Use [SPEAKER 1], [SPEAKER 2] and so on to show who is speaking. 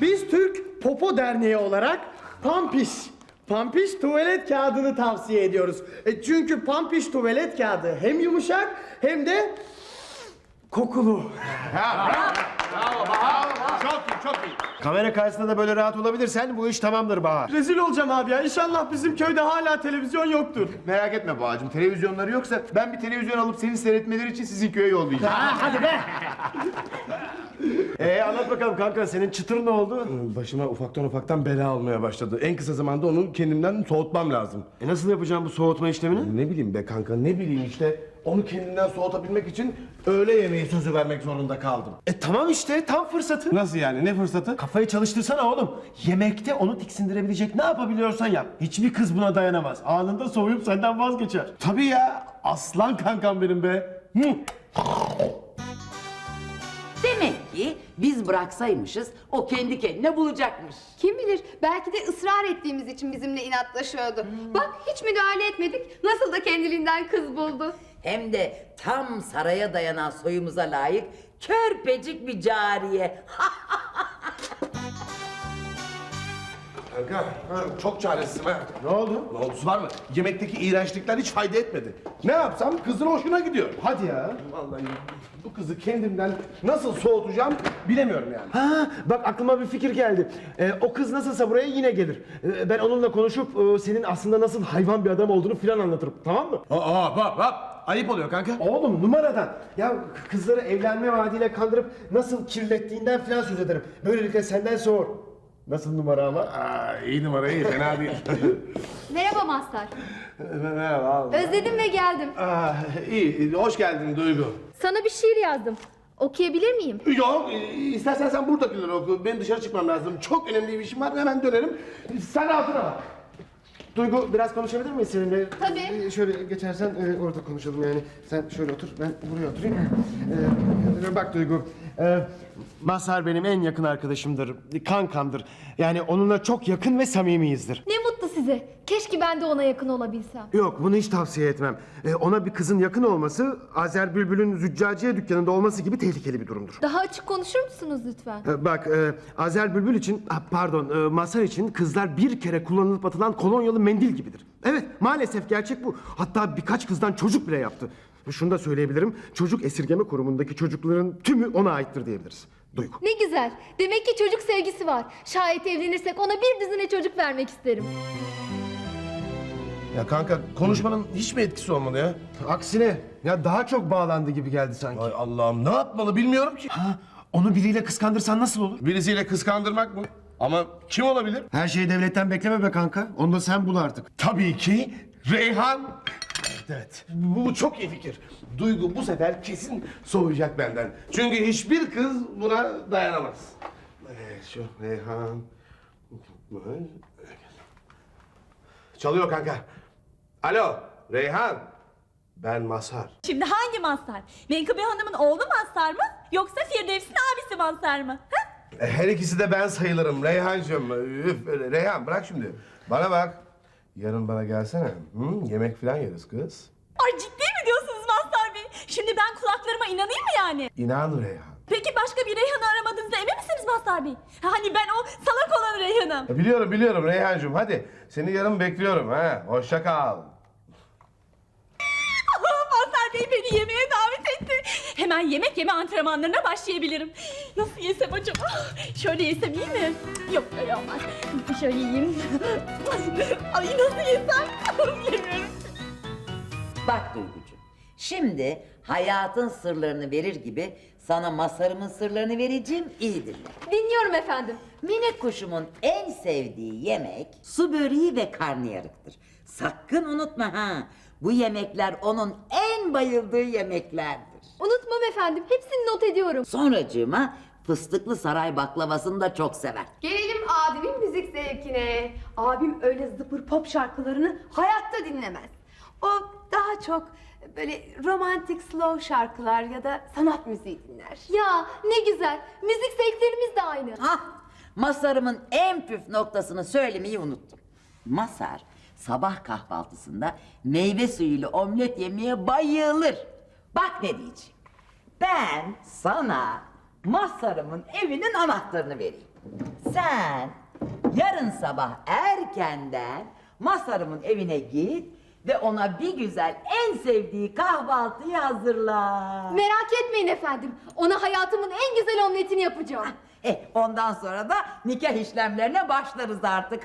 [SPEAKER 1] Biz Türk Popo Derneği olarak Pampiş, Pampiş tuvalet kağıdını tavsiye ediyoruz. E çünkü Pampiş tuvalet kağıdı hem yumuşak hem de kokulu.
[SPEAKER 2] Çok iyi, çok iyi. Kamera karşısında da böyle rahat olabilirsen bu iş tamamdır Bahar.
[SPEAKER 1] Rezil olacağım abi ya. İnşallah bizim köyde hala televizyon yoktur.
[SPEAKER 2] Merak etme Bahar'cığım, televizyonları yoksa ben bir televizyon alıp seni seyretmeleri için sizin köye yollayacağım.
[SPEAKER 1] hadi be.
[SPEAKER 2] Ee anlat bakalım kanka, senin çıtır ne oldu?
[SPEAKER 3] Başıma ufaktan ufaktan bela almaya başladı. En kısa zamanda onu kendimden soğutmam lazım.
[SPEAKER 2] E nasıl yapacağım bu soğutma işlemini?
[SPEAKER 3] Ne bileyim be kanka ne bileyim işte onu kendinden soğutabilmek için öğle yemeği sözü vermek zorunda kaldım.
[SPEAKER 2] E tamam işte, tam fırsatı.
[SPEAKER 3] Nasıl yani ne fırsatı?
[SPEAKER 2] Kafayı çalıştırsana oğlum. Yemekte onu tiksindirebilecek ne yapabiliyorsan yap. Hiçbir kız buna dayanamaz. Anında soğuyup senden vazgeçer.
[SPEAKER 3] Tabii ya aslan kankam benim be. Hı.
[SPEAKER 4] Biz bıraksaymışız o kendi kendine bulacakmış.
[SPEAKER 5] Kim bilir belki de ısrar ettiğimiz için bizimle inatlaşıyordu. Bak hiç müdahale etmedik. Nasıl da kendiliğinden kız buldu.
[SPEAKER 4] Hem de tam saraya dayanan soyumuza layık körpecik bir cariye.
[SPEAKER 3] Kanka çok çaresizim ha. Ne oldu? Ne oldusu var mı? Yemekteki iğrençlikler hiç fayda etmedi. Ne yapsam kızın hoşuna gidiyor.
[SPEAKER 2] Hadi ya.
[SPEAKER 3] Vallahi bu kızı kendimden nasıl soğutacağım bilemiyorum yani.
[SPEAKER 2] Ha, bak aklıma bir fikir geldi. Ee, o kız nasılsa buraya yine gelir. Ee, ben onunla konuşup e, senin aslında nasıl hayvan bir adam olduğunu filan anlatırım. Tamam mı?
[SPEAKER 3] Aa bak bak ayıp oluyor kanka.
[SPEAKER 2] Oğlum numaradan. Ya kızları evlenme vaadiyle kandırıp nasıl kirlettiğinden filan söz ederim. Böylelikle senden soğur. Nasıl numara ama?
[SPEAKER 3] Aa, iyi numara iyi fena değil.
[SPEAKER 5] Merhaba Mazhar.
[SPEAKER 3] Merhaba.
[SPEAKER 5] Özledim ve geldim.
[SPEAKER 3] Aa, iyi hoş geldin Duygu.
[SPEAKER 5] Sana bir şiir yazdım. Okuyabilir miyim?
[SPEAKER 3] Yok e, istersen sen buradakileri oku. Benim dışarı çıkmam lazım. Çok önemli bir işim var hemen dönerim. Sen rahatına bak.
[SPEAKER 2] Duygu biraz konuşabilir miyiz seninle?
[SPEAKER 5] Tabii.
[SPEAKER 2] Ee, Şöyle geçersen e, orada konuşalım yani. Sen şöyle otur, ben buraya oturayım. Ee, bak Duygu, e, Mazhar benim en yakın arkadaşımdır, kankamdır. Yani onunla çok yakın ve samimiyizdir.
[SPEAKER 6] Ne size. Keşke ben de ona yakın olabilsem.
[SPEAKER 2] Yok bunu hiç tavsiye etmem. Ee, ona bir kızın yakın olması Azer Bülbül'ün züccaciye dükkanında olması gibi tehlikeli bir durumdur.
[SPEAKER 6] Daha açık konuşur musunuz lütfen?
[SPEAKER 2] Ee, Bak e, Azer Bülbül için, ah, pardon e, Mazhar için kızlar bir kere kullanılıp atılan kolonyalı mendil gibidir. Evet maalesef gerçek bu. Hatta birkaç kızdan çocuk bile yaptı. Şunu da söyleyebilirim. Çocuk esirgeme kurumundaki çocukların tümü ona aittir diyebiliriz. Duygu.
[SPEAKER 6] Ne güzel. Demek ki çocuk sevgisi var. Şayet evlenirsek ona bir düzine çocuk vermek isterim.
[SPEAKER 3] Ya kanka konuşmanın hiç mi etkisi olmadı ya?
[SPEAKER 2] Aksine ya daha çok bağlandı gibi geldi sanki.
[SPEAKER 3] Ay Allah'ım ne yapmalı bilmiyorum ki.
[SPEAKER 2] Ha, onu biriyle kıskandırsan nasıl olur?
[SPEAKER 3] Birisiyle kıskandırmak mı? Ama kim olabilir?
[SPEAKER 2] Her şeyi devletten bekleme be kanka. Onu da sen bul artık.
[SPEAKER 3] Tabii ki Reyhan. Evet, bu, bu çok iyi fikir. Duygu bu sefer kesin soğuyacak benden. Çünkü hiçbir kız buna dayanamaz. Evet, şu Reyhan. Çalıyor kanka. Alo, Reyhan. Ben Mazhar.
[SPEAKER 7] Şimdi hangi Mazhar? Menkıbe Hanım'ın oğlu Mazhar mı? Yoksa Firdevs'in abisi Mazhar mı? Ha?
[SPEAKER 3] E, Her ikisi de ben sayılırım Reyhancığım. Üf, Reyhan bırak şimdi. Bana bak. Yarın bana gelsene. Hı? Yemek falan yeriz kız.
[SPEAKER 7] Ay ciddi mi diyorsunuz Mazhar Bey? Şimdi ben kulaklarıma inanayım mı yani?
[SPEAKER 3] İnan Reyhan.
[SPEAKER 7] Peki başka bir Reyhan'ı aramadığınıza emin misiniz Mazhar Bey? Hani ben o salak olan Reyhan'ım.
[SPEAKER 3] E, Biliyorum biliyorum Reyhancığım hadi. Seni yarın bekliyorum ha. Hoşça kal.
[SPEAKER 7] Mazhar Bey beni yemeğe davet etti. Hemen yemek yeme antrenmanlarına başlayabilirim. Nasıl yesem acaba? Şöyle yesem iyi mi? Yok öyle olmaz. Şöyle yiyeyim. Ay nasıl yesem? Yemiyorum.
[SPEAKER 4] Bak Duygucuğum, şimdi hayatın sırlarını verir gibi sana masarımın sırlarını vereceğim iyi dinle.
[SPEAKER 6] Dinliyorum efendim.
[SPEAKER 4] Minik kuşumun en sevdiği yemek su böreği ve karnıyarıktır. Sakın unutma ha. Bu yemekler onun en bayıldığı yemeklerdir.
[SPEAKER 6] Unutmam efendim. Hepsini not ediyorum.
[SPEAKER 4] Sonracığıma fıstıklı saray baklavasını da çok sever.
[SPEAKER 5] Gelelim abimin müzik zevkine. Abim öyle zıpır pop şarkılarını hayatta dinlemez. O daha çok böyle romantik slow şarkılar ya da sanat müziği dinler.
[SPEAKER 6] Ya ne güzel. Müzik zevklerimiz de aynı.
[SPEAKER 4] Hah, Masarımın en püf noktasını söylemeyi unuttum. Masar sabah kahvaltısında meyve suyuyla omlet yemeye bayılır. Bak ne diyeceğim. Ben sana Masarımın evinin anahtarını vereyim. Sen yarın sabah erkenden Masarımın evine git ve ona bir güzel en sevdiği kahvaltıyı hazırla.
[SPEAKER 6] Merak etmeyin efendim. Ona hayatımın en güzel omletini yapacağım.
[SPEAKER 4] Eh, ondan sonra da nikah işlemlerine başlarız artık.